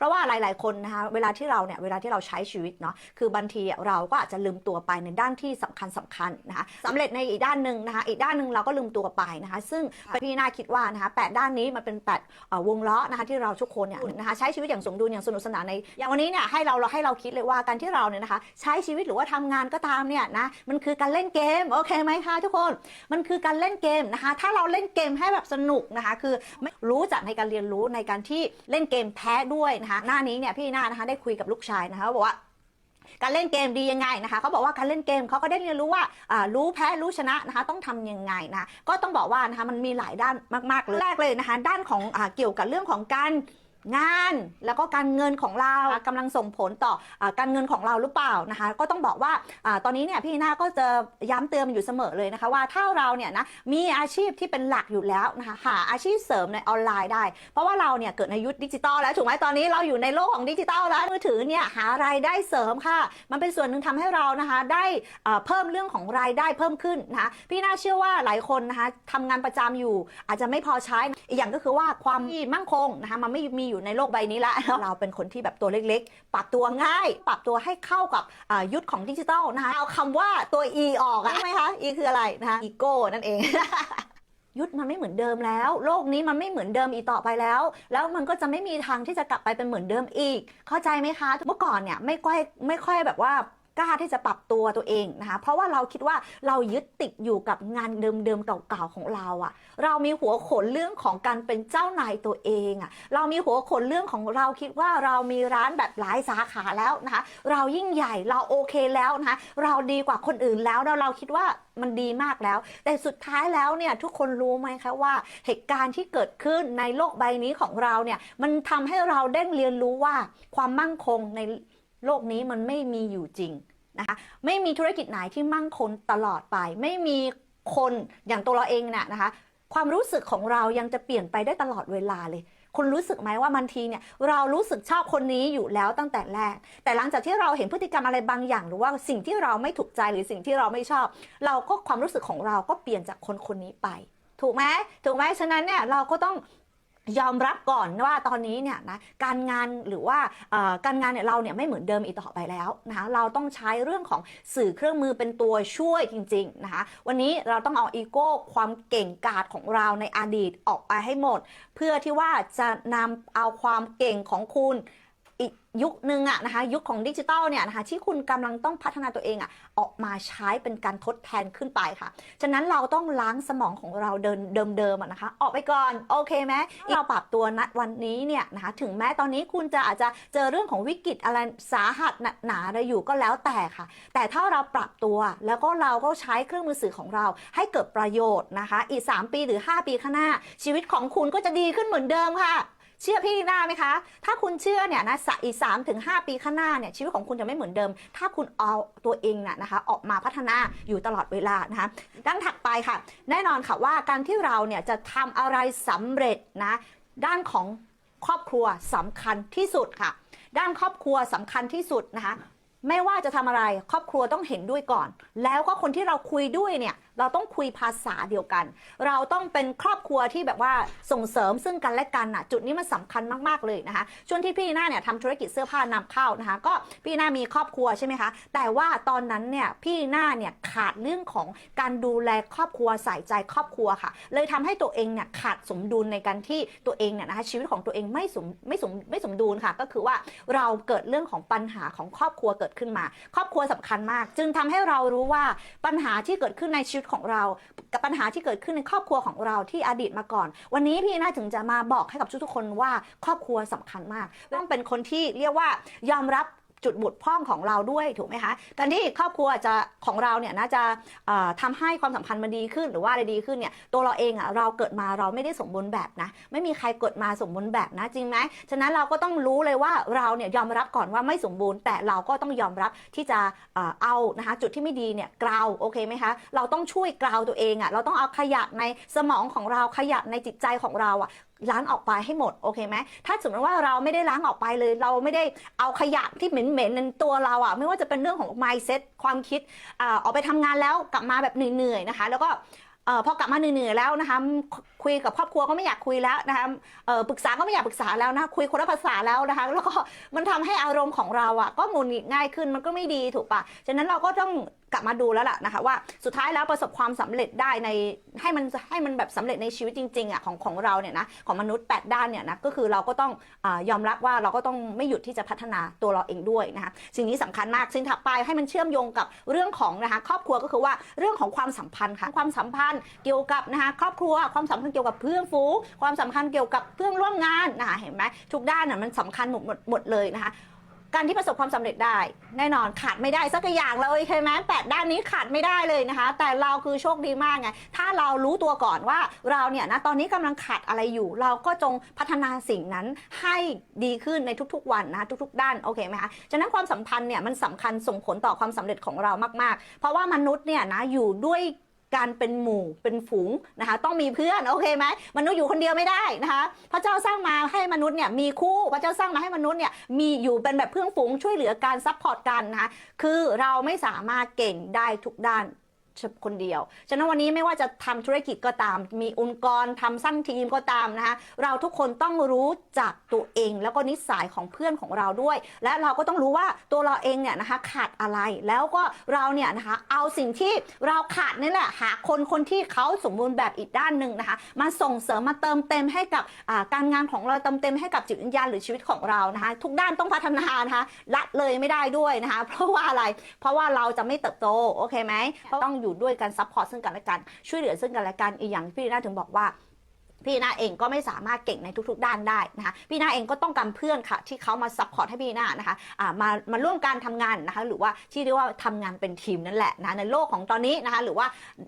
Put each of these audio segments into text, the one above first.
เพราะว่าหลาย ๆ คนนะคะเวลาที่เราเนี่ยเวลาที่เราใช้ชีวิตเนาะคือบางทีเราก็อาจจะลืมตัวไปในด้านที่สำคัญสำคัญนะคะสำเร็จในอีกด้านหนึ่งนะคะอีกด้านหนึ่งเราก็ลืมตัวไปนะคะ ซึ่งพี่น่าคิดว่านะคะแปดด้านนี้มันเป็นแปดวงล้อนะคะที่เราทุกคนเนี่ยนะคะใช้ชีวิตอย่างสมดุลอย่างสนุกสนานในอย่างวันนี้เนี่ยให้เราเราให้เราคิดเลยว่าการที่เราเนี่ยนะคะใช้ชีวิตหรือว่าทำงานก็ตามเนี่ยนะมันคือการเล่นเกมโอเคไหมคะทุกคนมันคือการเล่นเกมนะคะ ถ้าเราเล่นเกมให้แบบสนุกนะคะ คือไม่รู้จักในการเรียนรู้ในการที่เล่นเกมแพ้ด้วยนะคะหน้านี้เนี่ยพี่หน้านะคะได้คุยกับลูกชายนะคะบอกว่าการเล่นเกมดียังไงนะคะเขาบอกว่าการเล่นเกมเขาก็ได้เรียนรู้ว่ารู้แพ้รู้ชนะนะคะต้องทำยังไงนะก็ต้องบอกว่านะคะมันมีหลายด้านมากๆเลยแรกเลยนะคะ ด้านของอเกี่ยวกับเรื่องของการ งานแล้วก็การเงินของเรากำลังส่งผลต่ออาการเงินของเราหรือเปล่านะคะ ก็ต้องบอกว่าอาตอนนี้เนี่ยพี่นาก็จะย้ำเตือนอยู่เสมอเลยนะคะว่าถ้าเราเนี่ยนะมีอาชีพที่เป็นหลักอยู่แล้วนะคะหาอาชีพเสริมในออนไลน์ได้ เพราะว่าเราเนี่ยเกิดในยุคดิจิตอลแล้วถูกไหมตอนนี้เราอยู่ในโลกของดิจิตอลแล้วมือถือเนี่ยหารายได้เสริมค่ะ มันเป็นส่วนหนึ่งทำให้เรานะคะได้เอ่อเพิ่มเรื่องของรายได้เพิ่มขึ้นนะคะพี่น่าเชื่อว่าหลายคนนะคะทำงานประจำอยู่อาจจะไม่พอใช้อีกอย่างก็คือว่าความมั่งคงนะคะมันไม่มีอยู่ในโลกใบนี้ละเราเป็นคนที่แบบตัวเล็กๆ ปรับตัวง่าย ปรับตัวให้เข้ากับยุทธของดิจิทัลนะคะเอาคำว่าตัว e ออกใช่ไหมคะ e คืออะไรนะคะ ego นั่นเองยุทธมันไม่เหมือนเดิมแล้ว โลกนี้มันไม่เหมือนเดิมอีกต่อไปแล้ว แล้วมันก็จะไม่มีทางที่จะกลับไปเป็นเหมือนเดิมอีก เข้าใจไหมคะ เมื่อก่อนเนี่ยไม่ค่อยไม่ค่อยแบบว่า กล้าที่จะปรับตัวตัวเองนะคะ เพราะว่าเราคิดว่าเรายึดติดอยู่กับงานเดิมๆเก่าๆของเราอะเรามีหัวขนเรื่องของการเป็นเจ้านายตัวเองอะเรามีหัวขนเรื่องของเราคิดว่าเรามีร้านแบบหลายสาขาแล้วนะคะ เรายิ่งใหญ่เราโอเคแล้วนะคะ เราดีกว่าคนอื่นแล้วแล้วเราคิดว่ามันดีมากแล้ว แต่สุดท้ายแล้วเนี่ยทุกคนรู้ไหมคะว่าเหตุการณ์ที่เกิดขึ้นในโลกใบนี้ของเราเนี่ยมันทำให้เราได้เรียนรู้ว่าความมั่งคงใน โลกนี้มันไม่มีอยู่จริงนะคะไม่มีธุรกิจไหนที่มั่งคงตลอดไป ไม่มีคนอย่างตัวเราเองน่ะนะคะ ความรู้สึกของเรายังจะเปลี่ยนไปได้ตลอดเวลาเลย คุณรู้สึกไหมว่าบางทีเนี่ยเรารู้สึกชอบคนนี้อยู่แล้วตั้งแต่แรก แต่หลังจากที่เราเห็นพฤติกรรมอะไรบางอย่าง หรือว่าสิ่งที่เราไม่ถูกใจหรือสิ่งที่เราไม่ชอบ เราก็ความรู้สึกของเราก็เปลี่ยนจากคนคนนี้ไป ถูกไหมถูกไหมฉะนั้นเนี่ยเราก็ต้อง ยอมรับก่อนว่าตอนนี้เนี่ยนะการงานหรือว่าการงานเนี่ยเราเนี่ยไม่เหมือนเดิมอีกต่อไปแล้วนะคะเราต้องใช้เรื่องของสื่อเครื่องมือเป็นตัวช่วยจริงๆนะคะวันนี้เราต้องเอาอีโก้ความเก่งกาจของเราในอดีตออกไปให้หมด เพื่อที่ว่าจะนำเอาความเก่งของคุณ อีกยุคนึงอะนะคะยุคของดิจิตอลเนี่ยนะคะที่คุณกำลังต้องพัฒนาตัวเองอะออกมาใช้เป็นการทดแทนขึ้นไปค่ะ ฉะนั้นเราต้องล้างสมองของเราเดินเดิมๆอะนะคะ ออกไปก่อนโอเคไหมเราปรับตัวณวันนี้เนี่ยนะคะถึงแม้ตอนนี้คุณจะอาจจะเจอเรื่องของวิกฤตอะไรสาหัสหนักหนาอะไรอยู่ก็แล้วแต่ค่ะ แต่ถ้าเราปรับตัวแล้วก็เราก็ใช้เครื่องมือสื่อของเรา ให้เกิดประโยชน์นะคะ อีก 3 ปีหรือ 5 ปีข้างหน้า ชีวิตของคุณก็จะดีขึ้นเหมือนเดิมค่ะ เชื่อพี่หน้าไหมคะ ถ้าคุณเชื่อเนี่ยนะสะอีกสามถึงห้าปีข้างหน้าเนี่ยชีวิตของคุณจะไม่เหมือนเดิม ถ้าคุณเอาตัวเองน่ะนะคะออกมาพัฒนาอยู่ตลอดเวลานะคะด้านถัดไปค่ะ แน่นอนค่ะว่าการที่เราเนี่ยจะทำอะไรสำเร็จนะด้านของครอบครัวสำคัญที่สุดค่ะ ด้านครอบครัวสำคัญที่สุดนะคะ ไม่ว่าจะทำอะไรครอบครัวต้องเห็นด้วยก่อน แล้วก็คนที่เราคุยด้วยเนี่ยเราต้องคุยภาษาเดียวกัน เราต้องเป็นครอบครัวที่แบบว่าส่งเสริมซึ่งกันและกันน่ะจุดนี้มันสำคัญมากๆเลยนะคะช่วงที่พี่หน้าเนี่ยทำธุรกิจเสื้อผ้านำเข้านะคะ ก็พี่หน้ามีครอบครัวใช่ไหมคะแต่ว่าตอนนั้นเนี่ยพี่หน้าเนี่ยขาดเรื่องของการดูแลครอบครัวใส่ใจครอบครัวค่ะ เลยทำให้ตัวเองเนี่ยขาดสมดุลในการที่ตัวเองเนี่ยนะคะชีวิตของตัวเองไม่สมไม่สมไม่สมดุลค่ะ ก็คือว่าเราเกิดเรื่องของปัญหาของครอบครัวเกิดขึ้นมา ครอบครัวสำคัญมาก จึงทำให้เรารู้ว่าปัญหาที่เกิดขึ้นในชีวิตของเรา กับปัญหาที่เกิดขึ้นในครอบครัวของเราที่อดีตมาก่อน วันนี้พี่น่าถึงจะมาบอกให้กับทุกๆคนว่าครอบครัวสำคัญมากต้องเป็นคนที่เรียกว่ายอมรับ จุดบกพร่องของเราด้วยถูกไหมคะการที่ครอบครัวจะของเราเนี่ยน่าจะเอ่อทำให้ความสัมพันธ์มันดีขึ้นหรือว่าอะไรดีขึ้นเนี่ยตัวเราเองอะเราเกิดมาเราไม่ได้สมบูรณ์แบบนะ ไม่มีใครเกิดมาสมบูรณ์แบบนะจริงไหมฉะนั้นเราก็ต้องรู้เลยว่าเราเนี่ยยอมรับก่อนว่าไม่สมบูรณ์ แต่เราก็ต้องยอมรับที่จะเอานะคะจุดที่ไม่ดีเนี่ยกราวโอเคไหมคะเราต้องช่วยกราวตัวเองอะเราต้องเอาขยะในสมองของเราขยะในจิตใจของเราอะ ล้างออกไปให้หมดโอเคไหมถ้าสมมติว่าเราไม่ได้ล้างออกไปเลย เราไม่ได้เอาขยะที่เหม็นๆในตัวเราอะไม่ว่าจะเป็นเรื่องของ mindset ความคิดอออกไปทำงานแล้วกลับมาแบบเหนื่อยๆนะคะ แล้วก็พอกลับมาเหนื่อยๆแล้วนะคะคุยกับครอบครัวก็ไม่อยากคุยแล้วนะคะปรึกษาก็ไม่อยากปรึกษาแล้วนะคุยคนละภาษาแล้วนะคะแล้วก็มันทำให้อารมณ์ของเราอะก็หงุดหงิดง่ายขึ้นมันก็ไม่ดีถูกปะฉะนั้นเราก็ต้อง กลับมาดูแล้วล่ะนะคะว่าสุดท้ายแล้วประสบความสำเร็จได้ในให้มันให้มันแบบสำเร็จในชีวิตจริงๆอะของของเราเนี่ยนะของมนุษย์ 8 ด้านเนี่ยนะก็คือเราก็ต้องอยอมรับว่าเราก็ต้องไม่หยุดที่จะพัฒนาตัวเราเองด้วยนะคะสิ่งนี้สำคัญมากสิ่งถัดไปให้มันเชื่อมโยงกับเรื่องของนะคะครอบครัวก็คือว่าเรื่องของความสัมพันธ์ค่ะความสัมพันธ์เกี่ยวกับนะคะครอบครัวความสัมพันธ์เกี่ยวกับเพื่อนฝูงความสัมพันธ์เกี่ยวกับเพื่อนร่วมงานนะคะเห็นไหมทุกด้านน่ะมันสำคัญหมดหมดหมดเลยนะคะ การที่ประสบความสำเร็จได้ แน่นอนขาดไม่ได้สักอย่างเลยใช่ไหมแปดด้านนี้ขาดไม่ได้เลยนะคะ แต่เราคือโชคดีมากไง ถ้าเรารู้ตัวก่อนว่าเราเนี่ยนะตอนนี้กำลังขาดอะไรอยู่ เราก็จงพัฒนาสิ่งนั้นให้ดีขึ้นในทุกๆ วันนะทุก ๆ ด้านโอเคไหมคะฉะนั้นความสัมพันธ์เนี่ยมันสำคัญส่งผลต่อความสำเร็จของเรามาก ๆ เพราะว่ามนุษย์เนี่ยนะอยู่ด้วย การเป็นหมู่เป็นฝูงนะคะ ต้องมีเพื่อนโอเคไหมมนุษย์อยู่คนเดียวไม่ได้นะคะ พระเจ้าสร้างมาให้มนุษย์เนี่ยมีคู่พระเจ้าสร้างมาให้มนุษย์เนี่ยมีอยู่เป็นแบบเพื่อนฝูงช่วยเหลือการซัพพอร์ตกันนะคะคือเราไม่สามารถเก่งได้ทุกด้าน คนเดียว ฉะนั้นวันนี้ไม่ว่าจะทำธุรกิจก็ตาม มีองค์กรทำสร้างทีมก็ตามนะคะ เราทุกคนต้องรู้จักตัวเอง แล้วก็นิสัยของเพื่อนของเราด้วย และเราก็ต้องรู้ว่าตัวเราเองเนี่ยนะคะขาดอะไร แล้วก็เราเนี่ยนะคะเอาสิ่งที่เราขาดนี่แหละหาคนคนที่เขาสมบูรณ์แบบอีกด้านหนึ่งนะคะ มาส่งเสริมมาเติมเต็มให้กับการงานของเราเติมเต็มให้กับจิตวิญญาณหรือชีวิตของเรานะคะ ทุกด้านต้องพัฒนานะคะละเลยไม่ได้ด้วยนะคะ เพราะว่าอะไร เพราะว่าเราจะไม่เติบโตโอเคไหมต้องอยู่ด้วยกันซัพพอร์ตซึ่งกันและกันช่วยเหลือซึ่งกันและกันอีกอย่างที่พี่น่าถึงบอกว่า พี่นาเองก็ไม่สามารถเก่งในทุกๆ ด้านได้นะคะพี่นาเองก็ต้องการเพื่อนค่ะ ที่เขามาซัพพอร์ตให้พี่นานะคะอ่ามามาร่วมการทำงานนะคะหรือว่าที่เรียกว่าทำงานเป็นทีมนั่นแหละนะในโลกของตอนนี้นะคะหรือว่า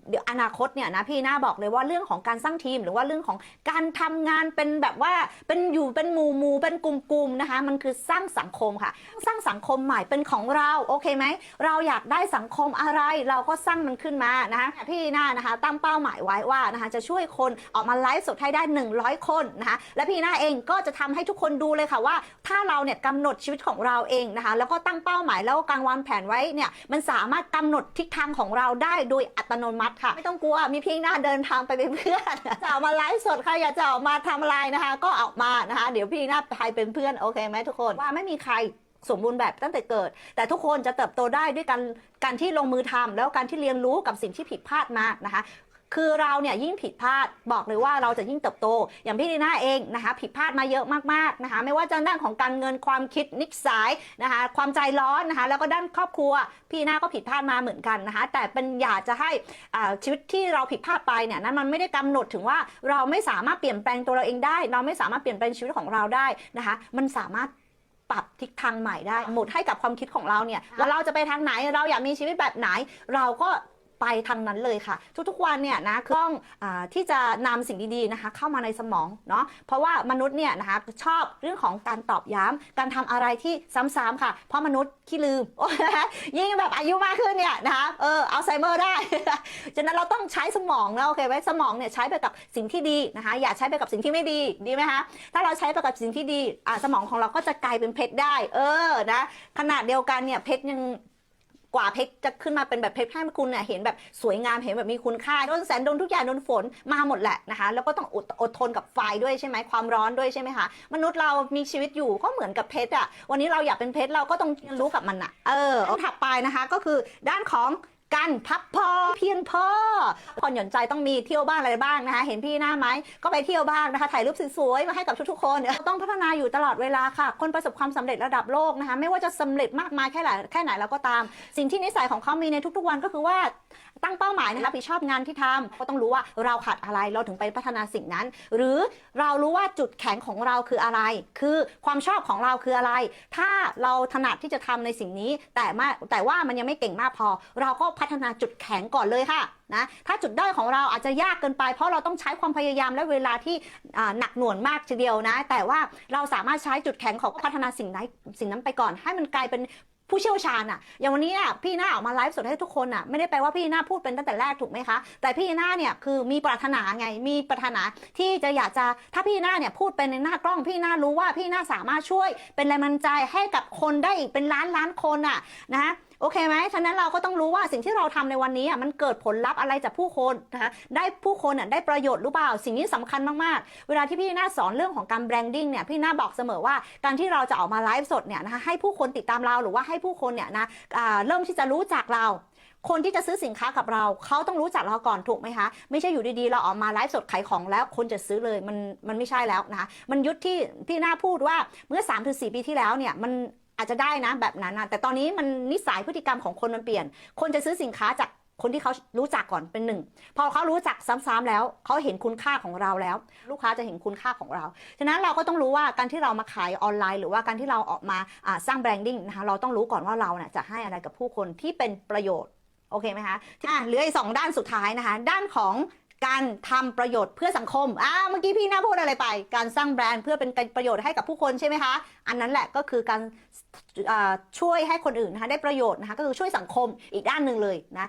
เดี๋ยวอนาคตเนี่ยนะพี่นาบอกเลยว่าเรื่องของการสร้างทีม หรือว่าเรื่องของการทำงานเป็นแบบว่าเป็นอยู่เป็นหมู่หมู่เป็นกลุ่มๆนะคะมันคือสร้างสังคมค่ะ สร้างสังคมใหม่เป็นของเราโอเคไหมเราอยากได้สังคมอะไร เราก็สร้างมันขึ้นมานะคะพี่นานะคะตั้งเป้าหมายไว้ว่านะคะจะช่วยคนออกมาไลฟ์สดให้ได้ 100 คนนะคะและพี่หน้าเองก็จะทำให้ทุกคนดูเลยค่ะว่า ถ้าเราเนี่ยกำหนดชีวิตของเราเองนะคะแล้วก็ตั้งเป้าหมายแล้วก็การวางแผนไว้เนี่ยมันสามารถกำหนดทิศทางของเราได้โดยอัตโนมัติค่ะ ไม่ต้องกลัวมีพี่หน้าเดินทางไปเป็นเพื่อนจะออกมาไลฟ์สดใครอยากจะออกมาทำอะไรนะคะ ก็ออกมานะคะเดี๋ยวพี่หน้าไปเป็นเพื่อนโอเคไหมทุกคนว่าไม่มีใครสมบูรณ์แบบตั้งแต่เกิด แต่ทุกคนจะเติบโตได้ด้วยการการที่ลงมือทำแล้วการที่เรียนรู้กับสิ่งที่ผิดพลาดมานะคะ คือเราเนี่ยยิ่งผิดพลาดบอกเลยว่าเราจะยิ่งเติบโต อย่างพี่ดีน่าเองนะคะ ผิดพลาดมาเยอะมากๆนะคะ ไม่ว่าจะด้านของการเงินความคิดนิสัยนะคะ ความใจร้อนนะคะ แล้วก็ด้านครอบครัว พี่ดีน่าก็ผิดพลาดมาเหมือนกันนะคะ แต่เป็นอยากจะให้อ่าชีวิตที่เราผิดพลาดไปเนี่ยนั้นมันไม่ได้กำหนดถึงว่าเราไม่สามารถเปลี่ยนแปลงตัวเราเองได้ เราไม่สามารถเปลี่ยนแปลงชีวิตของเราได้นะคะ มันสามารถปรับทิศทางใหม่ได้หมดให้กับความคิดของเราเนี่ยว่าเราจะไปทางไหนเราอยากมีชีวิตแบบไหน เราก็ ไปทางนั้นเลยค่ะ ทุกๆวันเนี่ยนะต้องอที่จะนำสิ่งดีๆนะคะ เข้ามาในสมองเนาะเพราะว่ามนุษย์เนี่ยนะคะชอบเรื่องของการตอบย้ำการทำอะไรที่ซ้ำๆค่ะ เพราะมนุษย์ขี้ลืมยิ่งแบบอายุมากขึ้นเนี่ยนะคะเอออัลไซเมอร์ได้ฉะนั้นเราต้องใช้สมองนะโอเคไว้สมองเนี่ยใช้ไปกับสิ่งที่ดีนะคะ อย่าใช้ไปกับสิ่งที่ไม่ดีดีไหมคะถ้าเราใช้ไปกับสิ่งที่ดีอ่าสมองของเราก็จะกลายเป็นเพชรได้ เออนะขนาดเดียวกันเนี่ยเพชรยัง กว่าเพชรจะขึ้นมาเป็นแบบเพชรให้คุณเนี่ยเห็นแบบสวยงามเห็นแบบมีคุณค่าโดนแสงโดนทุกอย่างโดนฝนมาหมดแหละนะคะแล้วก็ต้องอดอดทนกับไฟด้วยใช่ไหมความร้อนด้วยใช่ไหมคะมนุษย์เรามีชีวิตอยู่ก็เหมือนกับเพชรอะวันนี้เราอยากเป็นเพชรเราก็ต้องเรียนรู้กับมันอะเออถัดไปนะคะก็คือด้านของ กันพักพอเพียงพอผ่อนหย่อนใจต้องมีเที่ยวบ้างอะไรบ้างนะคะ เห็นพี่หน้าไหมก็ไปเที่ยวบ้างนะคะถ่ายรูปสวยๆมาให้กับทุกๆคนต้องพัฒนาอยู่ตลอดเวลาค่ะ คนประสบความสำเร็จระดับโลกนะคะ ไม่ว่าจะสำเร็จมากมายแค่ไหนแค่ไหนแล้วก็ตาม สิ่งที่นิสัยของเขามีในทุกๆวันก็คือว่า ตั้งเป้าหมายนะคะรับผิดชอบงานที่ทำก็ต้องรู้ว่าเราขาดอะไรเราถึงไปพัฒนาสิ่งนั้น หรือเรารู้ว่าจุดแข็งของเราคืออะไร คือความชอบของเราคืออะไร ถ้าเราถนัดที่จะทำในสิ่งนี้ แต่มาแต่ว่ามันยังไม่เก่งมากพอ เราก็พัฒนาจุดแข็งก่อนเลยค่ะนะถ้าจุดด้อยของเราอาจจะยากเกินไป เพราะเราต้องใช้ความพยายามและเวลาที่อ่าหนักหน่วงมากทีเดียวนะ แต่ว่าเราสามารถใช้จุดแข็งของพัฒนาสิ่งนั้นสิ่งนั้นไปก่อน ให้มันกลายเป็น ผู้เชี่ยวชาญอะอย่างวันนี้อะพี่หน้าออกมาไลฟ์สดให้ทุกคนอะไม่ได้แปลว่าพี่หน้าพูดเป็นตั้งแต่แรกถูกไหมคะ แต่พี่หน้าเนี่ยคือมีปรารถนาไง มีปรารถนาที่จะอยากจะ ถ้าพี่หน้าเนี่ยพูดเป็นในหน้ากล้อง พี่หน้ารู้ว่าพี่หน้าสามารถช่วย เป็นแรงบันดาลใจให้กับคนได้อีกเป็นล้านล้านคนอะนะ โอเคไหมฉะนั้นเราก็ต้องรู้ว่าสิ่งที่เราทำในวันนี้มันเกิดผลลัพธ์อะไรจากผู้คนนะคะได้ผู้คนได้ประโยชน์หรือเปล่าสิ่งนี้สำคัญมากๆ เวลาที่พี่นาสอนเรื่องของการแบรนดิ้งเนี่ยพี่นาบอกเสมอว่าการที่เราจะออกมาไลฟ์สดเนี่ยนะคะให้ผู้คนติดตามเราหรือว่าให้ผู้คนเนี่ยนะเริ่มที่จะรู้จักเราคนที่จะซื้อสินค้ากับเราเขาต้องรู้จักเราก่อนถูกไหมคะไม่ใช่อยู่ดีๆ เราออกมาไลฟ์สดขายของแล้วคนจะซื้อเลยมันมันไม่ใช่แล้วนะคะมันยุทธที่พี่นาพูดว่าเมื่อ3-4ถึงปีที่แล้วเนี่ยมัน อาจจะได้นะแบบนั้นนะแต่ตอนนี้มันนิสัยพฤติกรรมของคนมันเปลี่ยน คนจะซื้อสินค้าจากคนที่เขารู้จักก่อนเป็นหนึ่ง พอเขารู้จักซ้ำๆแล้วเขาเห็นคุณค่าของเราแล้ว ลูกค้าจะเห็นคุณค่าของเรา ฉะนั้นเราก็ต้องรู้ว่าการที่เรามาขายออนไลน์ หรือว่าการที่เราออกมาสร้างแบรนดิ้งนะคะเราต้องรู้ก่อนว่าเราเนี่ยจะให้อะไรกับผู้คนที่เป็นประโยชน์โอเคไหมคะอะเหลืออีกสองด้านสุดท้ายนะคะ ด้านของการทำประโยชน์เพื่อสังคม อ่า เมื่อกี้พี่น่าพูดอะไรไป การสร้างแบรนด์เพื่อเป็นประโยชน์ให้กับผู้คนใช่ไหมคะ อันนั้นแหละก็คือการ ช่วยให้คนอื่นนะคะได้ประโยชน์นะคะก็คือช่วยสังคมอีกด้านหนึ่งเลยนะ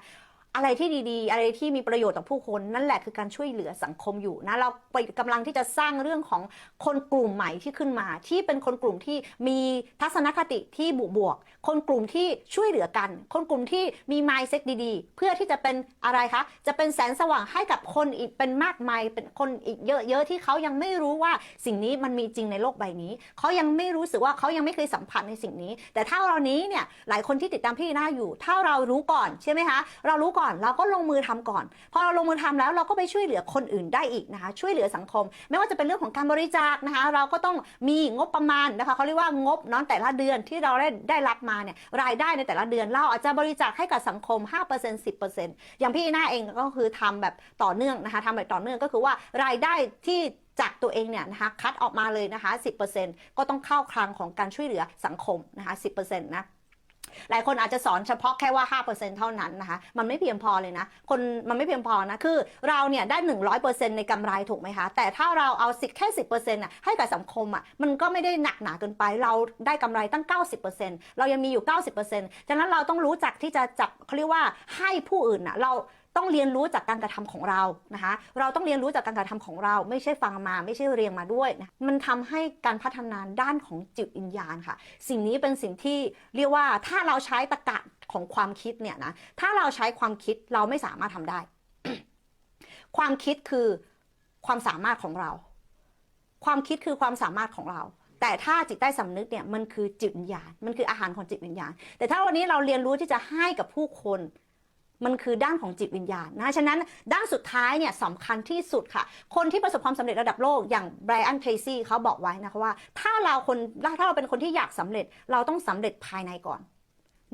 อะไรที่ดีๆ อะไรที่มีประโยชน์ต่อผู้คนนั่นแหละคือการช่วยเหลือสังคมอยู่นะเราไปกำลังที่จะสร้างเรื่องของคนกลุ่มใหม่ที่ขึ้นมา ที่เป็นคนกลุ่มที่มีทัศนคติที่บวกบวกๆคนกลุ่มที่ช่วยเหลือกัน คนกลุ่มที่มี mindset ดีๆ เพื่อที่จะเป็นอะไรคะ จะเป็นแสงสว่างให้กับคนอีกเป็นมากมายเป็นคนอีกเยอะๆที่เขายังไม่รู้ว่าสิ่งนี้มันมีจริงในโลกใบนี้เขายังไม่รู้สึกว่าเขายังไม่เคยสัมผัสในสิ่งนี้ แต่ถ้าเรานี้เนี่ยหลายคนที่ติดตามพี่หน้าอยู่ ถ้าเรารู้ก่อนใช่ไหมคะเรารู้ก่อนเราก็ลงมือทำก่อน พอเราลงมือทำแล้วเราก็ไปช่วยเหลือคนอื่นได้อีกนะคะ ช่วยเหลือสังคม ไม่ว่าจะเป็นเรื่องของการบริจาคนะคะ เราก็ต้องมีงบประมาณนะคะเขาเรียกว่างบเนอนแต่ละเดือนที่เราได้ได้รับมาเนี่ยรายได้ในแต่ละเดือนเราอาจจะบริจาคให้กับสังคม 5% 10%อย่างพี่หน้าเองก็คือทำแบบต่อเนื่องนะคะทำแบบต่อเนื่องก็คือว่ารายได้ที่จากตัวเองเนี่ยนะคะคัดออกมาเลยนะคะ 10%ก็ต้องเข้าคลังของการช่วยเหลือสังคมนะคะ 10%นะ หลายคนอาจจะสอนเฉพาะแค่ว่า 5%เท่านั้นนะคะมันไม่เพียงพอเลยนะคนมันไม่เพียงพอนะคือเราเนี่ยได้ 100%ในกำไรถูกไหมคะแต่ถ้าเราเอาสิแค่10%น่ะให้กับสังคมอะมันก็ไม่ได้หนักหนาเกินไป เราได้กำไรตั้ง 90%เรายังมีอยู่ 90%ฉะนั้นเราต้องรู้จักที่จะจับเขาเรียกว่าให้ผู้อื่นน่ะเรา ต้องเรียนรู้จากการกระทำของเรานะคะ เราต้องเรียนรู้จากการกระทำของเรา ไม่ใช่ฟังมาไม่ใช่เรียนมาด้วยนะมันทำให้การพัฒนาด้านของจิตวิญญาณค่ะ สิ่งนี้เป็นสิ่งที่เรียกว่าถ้าเราใช้ตรรกะของความคิดเนี่ยนะถ้าเราใช้ความคิดเราไม่สามารถทำได้ ความคิดคือความสามารถของเรา ความคิดคือความสามารถของเราแต่ถ้าจิตใต้สำนึกเนี่ยมันคือจิตวิญญาณมันคืออาหารของจิตวิญญาณ แต่ถ้าวันนี้เราเรียนรู้ที่จะให้กับผู้คน มันคือด้านของจิตวิญญาณนะฉะนั้นด้านสุดท้ายเนี่ยสำคัญที่สุดค่ะ คนที่ประสบความสำเร็จระดับโลกอย่างไบรอันเทรซี่เขาบอกไว้นะคะว่า ถ้าเราคนถ้าเราเป็นคนที่อยากสำเร็จเราต้องสำเร็จภายในก่อน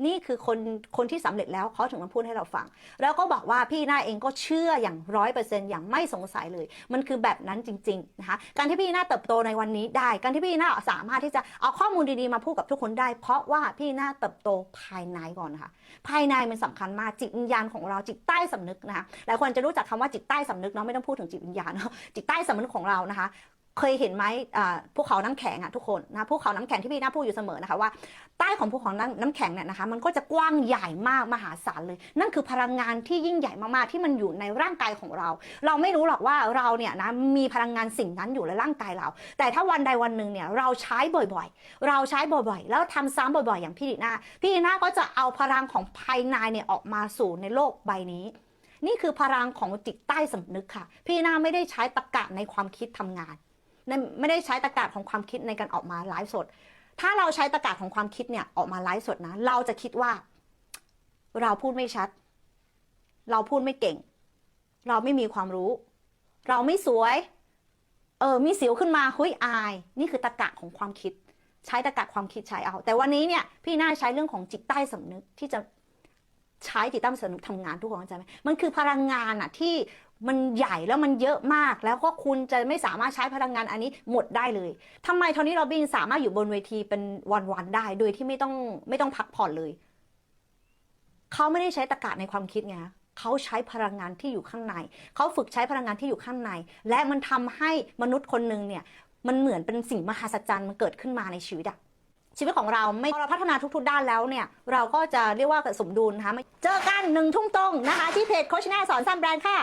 นี่คือคนคนที่สำเร็จแล้วเขาถึงมาพูดให้เราฟัง แล้วก็บอกว่าพี่หน้าเองก็เชื่ออย่างร้อยเปอร์เซ็นต์อย่างไม่สงสัยเลย มันคือแบบนั้นจริงๆนะคะการที่พี่หน้าเติบโตในวันนี้ได้ การที่พี่หน้าสามารถที่จะเอาข้อมูลดีๆมาพูดกับทุกคนได้ เพราะว่าพี่หน้าเติบโตภายในก่อนค่ะ ภายในมันสำคัญมากจิตวิญญาณของเราจิตใต้สำนึกนะคะหลายคนจะรู้จักคำว่าจิตใต้สำนึกเนาะไม่ต้องพูดถึงจิตวิญญาณเนาะจิตใต้สำนึกของเรานะคะ เคยเห็นไหมภูเขาน้ำแข็งอะทุกคนนะภูเขาน้ำแข็งที่พี่น้าพูดอยู่เสมอนะคะว่าใต้ของภูเขาน้ำน้ำแข็งเนี่ยนะคะ มันก็จะกว้างใหญ่มากมหาศาลเลย นั่นคือพลังงานที่ยิ่งใหญ่มากๆที่มันอยู่ในร่างกายของเรา เราไม่รู้หรอกว่าเราเนี่ยนะมีพลังงานสิ่งนั้นอยู่ในร่างกายเรา แต่ถ้าวันใดวันหนึ่งเนี่ยเราใช้บ่อยๆ เราใช้บ่อยๆ แล้วทำซ้ำบ่อยๆ อย่างพี่ดีนาพี่ดีนาก็จะเอาพลังของภายในเนี่ยออกมาสู่ในโลกใบนี้นี่คือพลังของจิตใต้สำนึกค่ะ พี่นาไม่ได้ใช้ตะกะในความคิดทำงาน ไม่ได้ใช้ตะกาของความคิดในการออกมาไลฟ์สด ถ้าเราใช้ตะกาของความคิดเนี่ยออกมาไลฟ์สดนะ เราจะคิดว่า เราพูดไม่ชัด เราพูดไม่เก่ง เราไม่มีความรู้ เราไม่สวย เออมีสิวขึ้นมาเฮ้ยอาย นี่คือตะกะของความคิด ใช้ตะกะความคิดใช้เอา แต่วันนี้เนี่ยพี่น่าใช้เรื่องของจิตใต้สำนึกที่จะใช้จิตใต้สำนึกทำงานทุกคนเข้าใจไหมมันคือพลังงานอะที่ มันใหญ่แล้วมันเยอะมาก แล้วก็คุณจะไม่สามารถใช้พลังงานอันนี้หมดได้เลยทำไมโทนี่โรบินสามารถอยู่บนเวทีเป็นวันๆได้ โดยที่ไม่ต้องไม่ต้องพักผ่อนเลย เขาไม่ได้ใช้ตะกาในความคิดไงเขาใช้พลังงานที่อยู่ข้างใน เขาฝึกใช้พลังงานที่อยู่ข้างใน และมันทำให้มนุษย์คนหนึ่งเนี่ย มันเหมือนเป็นสิ่งมหัศจรรย์มันเกิดขึ้นมาในชีวิตอะชีวิตของเราไม่อเราพัฒนาทุกๆด้านแล้วเนี่ย เราก็จะเรียกว่าสมดุลนะคะเจอกันหนึ่งทุ่มตรงนะคะ ที่เพจโคชแนสอนสร้างแบรนด์ค่ะ